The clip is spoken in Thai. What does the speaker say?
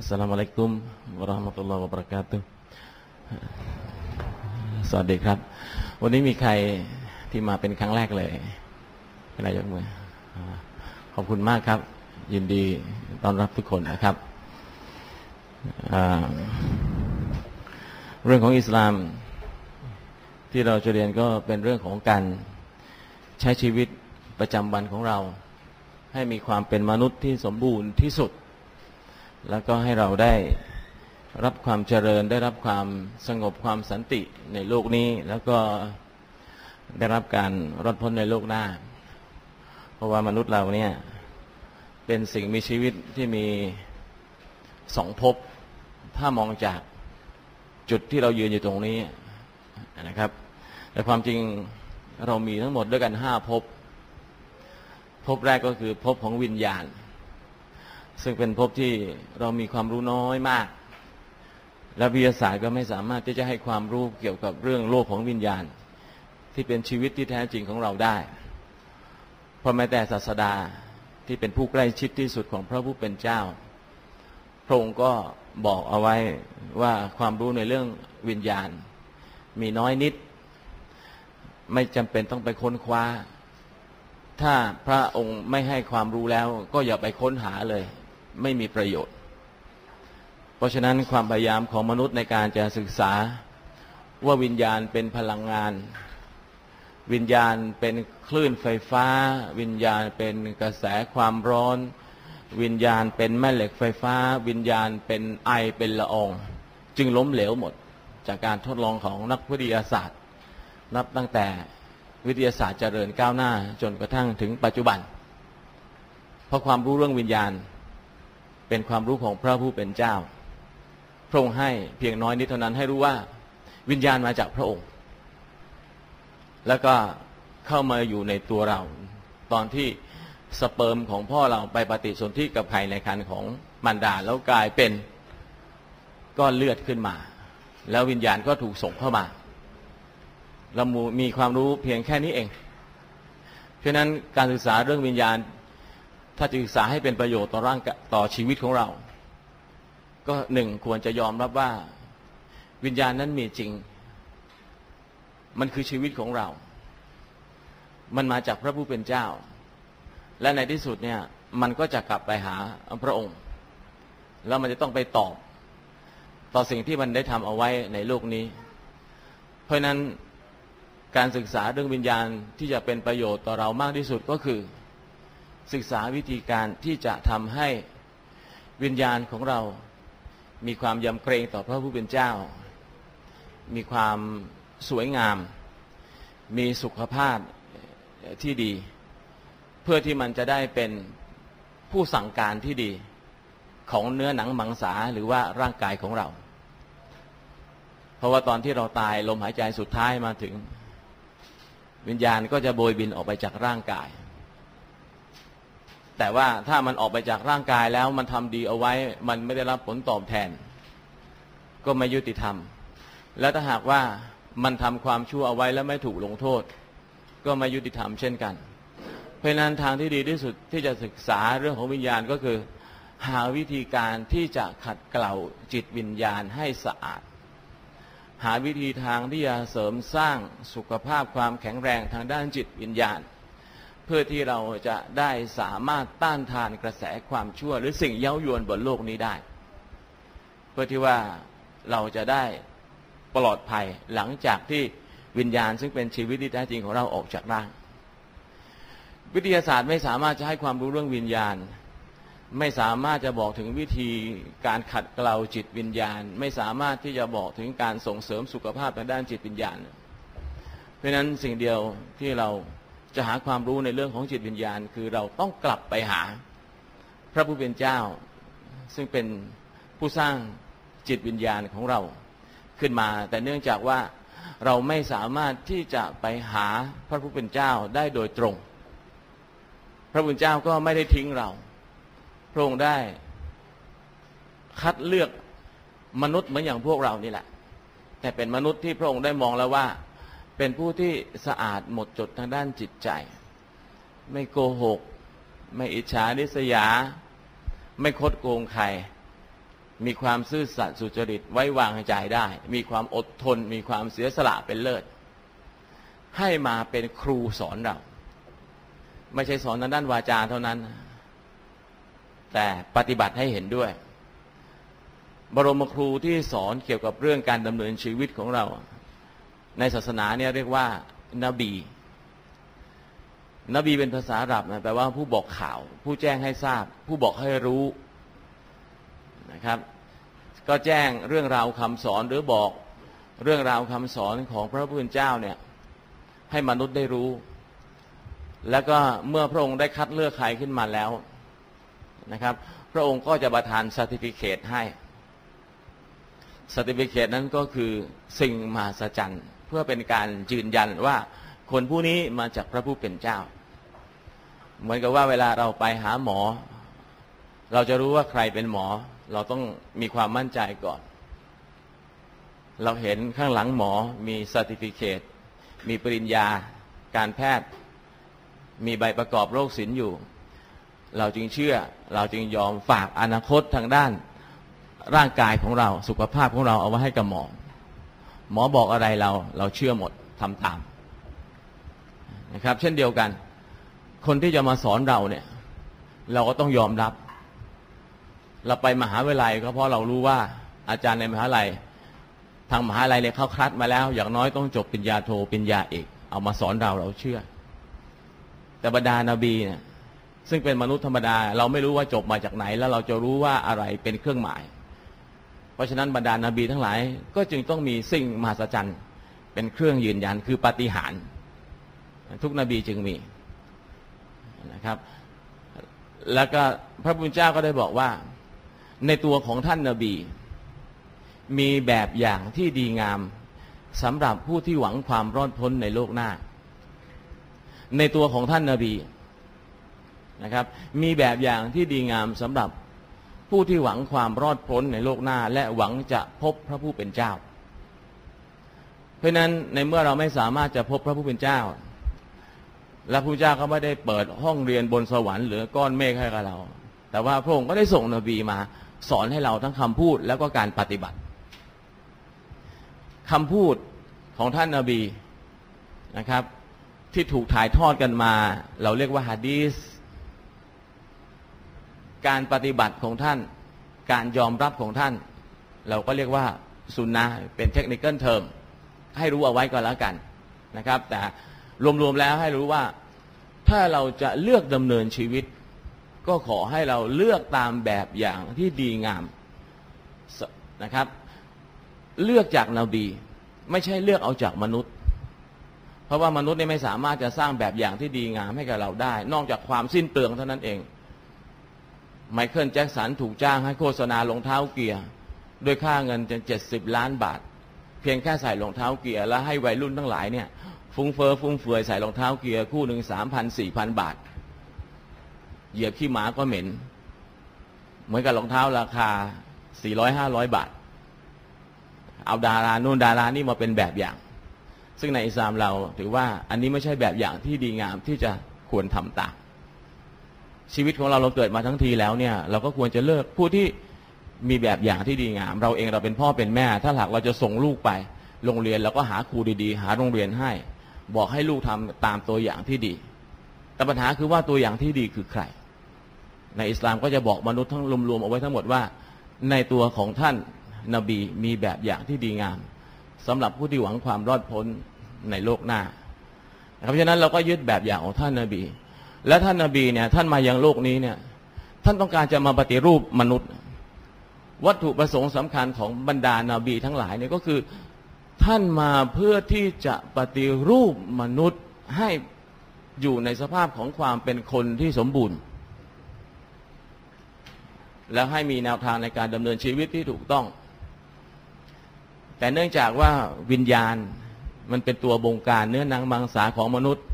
Assalamualaikum warahmatullahi wabarakatuh สวัสดีครับ วันนี้มีใครที่มาเป็นครั้งแรกเลยเป็นไรยกมือขอบคุณมากครับ ยินดีต้อนรับทุกคนนะครับ เรื่องของอิสลาม ที่เราจะเรียนก็เป็นเรื่องของการใช้ชีวิตประจำวันของเรา ให้มีความเป็นมนุษย์ที่สมบูรณ์ที่สุด แล้วก็ให้เราได้รับความเจริญได้รับความสงบความสันติในโลกนี้ แล้วก็ได้รับการรอดพ้นในโลกหน้า เพราะว่ามนุษย์เราเนี่ยเป็นสิ่งมีชีวิตที่มีสองภพถ้ามองจากจุดที่เรายืนอยู่ตรงนี้นะครับ แต่ความจริงเรามีทั้งหมดด้วยกันห้าภพภพแรกก็คือภพของวิญญาณ ซึ่งเป็นภพที่เรามีความรู้น้อยมาก และวิทยาศาสตร์ก็ไม่สามารถที่จะให้ความรู้เกี่ยวกับเรื่องโลกของวิญญาณ ที่เป็นชีวิตที่แท้จริงของเราได้เพราะแม้แต่ศาสดาที่เป็นผู้ใกล้ชิดที่สุดของพระผู้เป็นเจ้า พระองค์ก็บอกเอาไว้ว่าความรู้ในเรื่องวิญญาณ มีน้อยนิด ไม่จำเป็นต้องไปค้นคว้า ถ้าพระองค์ไม่ให้ความรู้แล้ว ก็อย่าไปค้นหาเลย ไม่มีประโยชน์ เพราะฉะนั้นความพยายามของมนุษย์ในการจะศึกษาว่าวิญญาณเป็นพลังงาน วิญญาณเป็นคลื่นไฟฟ้า วิญญาณเป็นกระแสความร้อน วิญญาณเป็นแม่เหล็กไฟฟ้า วิญญาณเป็นไอเป็นละออง จึงล้มเหลวหมดจากการทดลองของนักวิทยาศาสตร์ นับตั้งแต่วิทยาศาสตร์เจริญก้าวหน้าจนกระทั่งถึงปัจจุบัน เพราะความรู้เรื่องวิญญาณ เป็นความรู้ของพระผู้เป็นเจ้า พระองค์ให้เพียงน้อยนิดเท่านั้นให้รู้ว่า วิญญาณมาจากพระองค์ แล้วก็เข้ามาอยู่ในตัวเรา ตอนที่สเปิร์มของพ่อเราไปปฏิสนธิกับไข่ในครรภ์ของมารดาแล้วกลายเป็นก้อนเลือดขึ้นมา แล้ววิญญาณก็ถูกส่งเข้ามา เรามีความรู้เพียงแค่นี้เอง เพราะนั้นการศึกษาเรื่องวิญญาณ ถ้าจะศึกษาให้เป็นประโยชน์ต่อร่างต่อชีวิตของเรา ก็หนึ่งควรจะยอมรับว่าวิญญาณนั้นมีจริง มันคือชีวิตของเรา มันมาจากพระผู้เป็นเจ้า และในที่สุดเนี่ยมันก็จะกลับไปหาพระองค์ แล้วมันจะต้องไปตอบ ต่อสิ่งที่มันได้ทำเอาไว้ในโลกนี้ เพราะนั้นการศึกษาเรื่องวิญญาณที่จะเป็นประโยชน์ต่อเรามากที่สุดก็คือ ศึกษาวิธีการที่จะทำให้วิญญาณของเรา มีความยำเกรงต่อพระผู้เป็นเจ้า มีความสวยงาม มีสุขภาพที่ดี เพื่อที่มันจะได้เป็นผู้สั่งการที่ดีของเนื้อหนังมังสาหรือว่าร่างกายของเรา เพราะว่าตอนที่เราตายลมหายใจสุดท้ายมาถึง วิญญาณก็จะโบยบินออกไปจากร่างกาย แต่ว่าถ้ามันออกไปจากร่างกายแล้วมันทำดีเอาไว้ มันไม่ได้รับผลตอบแทน ก็ไม่ยุติธรรม และถ้าหากว่ามันทำความชั่วเอาไว้แล้วไม่ถูกลงโทษ ก็ไม่ยุติธรรมเช่นกัน เพราะนั้นทางที่ดีที่สุดที่จะศึกษาเรื่องของวิญญาณก็คือ หาวิธีการที่จะขัดเกลาจิตวิญญาณให้สะอาด หาวิธีทางที่จะเสริมสร้างสุขภาพความแข็งแรงทางด้านจิตวิญญาณ พื่อที่เราจะได้สามารถต้านทานกระแสความชั่ว หรือสิ่งเย้ายวนบนโลกนี้ได้ เพื่อที่ว่าเราจะได้ปลอดภัยหลังจากที่วิญญาณซึ่งเป็นชีวิตที่แท้จริงของเราออกจากร่าง วิทยาศาสตร์ไม่สามารถจะให้ความรู้เรื่องวิญญาณ ไม่สามารถจะบอกถึงวิธีการขัดเกลาจิตวิญญาณ ไม่สามารถที่จะบอกถึงการส่งเสริมสุขภาพทางด้านจิตวิญญาณ เพราะนั้นสิ่งเดียวที่เรา จะหาความรู้ในเรื่องของจิตวิญญาณ คือเราต้องกลับไปหา พระผู้เป็นเจ้า ซึ่งเป็นผู้สร้างจิตวิญญาณของเราขึ้นมา แต่เนื่องจากว่าเราไม่สามารถที่จะไปหาพระผู้เป็นเจ้าได้โดยตรง พระผู้เป็นเจ้าก็ไม่ได้ทิ้งเรา พระองค์ได้คัดเลือกมนุษย์เหมือนอย่างพวกเรานี่แหละ แต่เป็นมนุษย์ที่พระองค์ได้มองแล้วว่า เป็นผู้ที่สะอาดหมดจดทางด้านจิตใจ ไม่โกหก ไม่อิจฉาริษยา ไม่คดโกงใคร มีความซื่อสัตย์สุจริตไว้วางใจได้ มีความอดทน มีความเสียสละเป็นเลิศ ให้มาเป็นครูสอนเรา ไม่ใช่สอนทางด้านวาจาเท่านั้น แต่ปฏิบัติให้เห็นด้วย บรมครูที่สอนเกี่ยวกับเรื่องการดำเนินชีวิตของเรา ในศาสนาเนี่ยเรียกว่านบี นบีเป็นภาษาอาหรับนะแปลว่าผู้บอกข่าว ผู้แจ้งให้ทราบ ผู้บอกให้รู้นะครับ ก็แจ้งเรื่องราวคำสอนหรือบอกเรื่องราวคำสอนของพระผู้เป็นเจ้าเนี่ยให้มนุษย์ได้รู้ แล้วก็เมื่อพระองค์ได้คัดเลือกใครขึ้นมาแล้วนะครับ พระองค์ก็จะประทานสติฟิเคตให้สติฟิเคตนั้นก็คือสิ่งมหัศจรรย์ เพื่อเป็นการยืนยันว่าคนผู้นี้มาจากพระผู้เป็นเจ้า เหมือนกับว่าเวลาเราไปหาหมอ เราจะรู้ว่าใครเป็นหมอ เราต้องมีความมั่นใจก่อน เราเห็นข้างหลังหมอมีสติฟิเคตมีปริญญา การแพทย์ มีใบประกอบโรคศิลป์อยู่ เราจึงเชื่อ เราจึงยอมฝากอนาคตทางด้านร่างกายของเราสุขภาพของเราเอาไว้ให้กับหมอ หมอบอกอะไรเราเราเชื่อหมดทำตามนะครับ เช่นเดียวกัน คนที่จะมาสอนเราเนี่ย เราก็ต้องยอมรับ เราไปมหาวิทยาลัยก็เพราะเรารู้ว่าอาจารย์ในมหาลัย ทางมหาลัยเนี่ยเขาคัดมาแล้ว อย่างน้อยต้องจบปริญญาโทปริญญาเอกเอามาสอนเราเราเชื่อ แต่บรรดานาบีเนี่ยซึ่งเป็นมนุษย์ธรรมดา เราไม่รู้ว่าจบมาจากไหน แล้วเราจะรู้ว่าอะไรเป็นเครื่องหมาย ราะฉะนั้นบรรดานาบีทั้งหลายก็จึงต้องมีสิ่งมหัศจรรย์ เป็นเครื่องยืนยันคือปาฏิหาริย์ทุกนบีจึงมีนะครับ แล้วก็พระพุทธเจ้าก็ได้บอกว่า ในตัวของท่านนาบี มีแบบอย่างที่ดีงามสำหรับผู้ที่หวังความรอดพ้นในโลกหน้า ในตัวของท่านนาบีนะครับ มีแบบอย่างที่ดีงามสำหรับ ผู้ที่หวังความรอดพ้นในโลกหน้า และหวังจะพบพระผู้เป็นเจ้า เพราะนั้นในเมื่อเราไม่สามารถจะพบพระผู้เป็นเจ้า และพระเจ้าก็ไม่ได้เปิดห้องเรียนบนสวรรค์หรือก้อนเมฆให้กับเรา แต่ว่าพระองค์ก็ได้ส่งนบีมา สอนให้เราทั้งคำพูดแล้วก็การปฏิบัติคำพูดของท่านนาบีนะครับ ที่ถูกถ่ายทอดกันมา เราเรียกว่าฮะดีส การปฏิบัติของท่าน การยอมรับของท่าน เราก็เรียกว่าสุนนะเป็นเทคนิคเทอมให้รู้เอาไว้ก่อนแล้วกันนะครับ แต่รวมๆแล้วให้รู้ว่าถ้าเราจะเลือกดำเนินชีวิต ก็ขอให้เราเลือกตามแบบอย่างที่ดีงามนะครับ เลือกจากนาบีไม่ใช่เลือกเอาจากมนุษย์ เพราะว่ามนุษย์นี่ไม่สามารถจะสร้างแบบอย่างที่ดีงามให้กับเราได้ นอกจากความสิ้นเปลืองเท่านั้นเอง ไมเคิลแจ็คสันถูกจ้างให้โฆษณารองเท้าเกียร์ด้วยค่าเงินจนเจ็ดสิบล้านบาท เพียงแค่ใส่รองเท้าเกียร์แล้วให้วัยรุ่นทั้งหลายเนี่ยฟุ้งเฟอ้อฟุ้งเฟือยใส่รองเท้าเกียร์คู่หนึ่งสามพันสี่พันบาท เหยียบขี้หมาก็เหม็น เหมือนกับรองเท้าราคาสี่ร้อยห้าร้อยบาท เอาดารานู่นดารานี่มาเป็นแบบอย่าง ซึ่งในอิสลามเราถือว่าอันนี้ไม่ใช่แบบอย่างที่ดีงามที่จะควรทำตาม ชีวิตของเราเราเกิดมาทั้งทีแล้วเนี่ยเราก็ควรจะเลิกผู้ที่มีแบบอย่างที่ดีงาม เราเองเราเป็นพ่อเป็นแม่ ถ้าหากเราจะส่งลูกไปโรงเรียนเราก็หาครูดีๆ หาโรงเรียนให้ บอกให้ลูกทำตามตัวอย่างที่ดี แต่ปัญหาคือว่าตัวอย่างที่ดีคือใคร ในอิสลามก็จะบอกมนุษย์ทั้งรวมๆเอาไว้ทั้งหมดว่า ในตัวของท่านนบีมีแบบอย่างที่ดีงามสำหรับผู้ที่หวังความรอดพ้นในโลกหน้าเพราะฉะนั้นเราก็ยึดแบบอย่างของท่านนบี และท่านนบีเนี่ย ท่านมายังโลกนี้เนี่ย ท่านต้องการจะมาปฏิรูปมนุษย์ วัตถุประสงค์สำคัญของบรรดานาบีทั้งหลายเนี่ยก็คือ ท่านมาเพื่อที่จะปฏิรูปมนุษย์ให้อยู่ในสภาพของความเป็นคนที่สมบูรณ์ แล้วให้มีแนวทางในการดำเนินชีวิตที่ถูกต้อง แต่เนื่องจากว่าวิญญาณมันเป็นตัวบงการเนื้อหนังมังสาของมนุษย์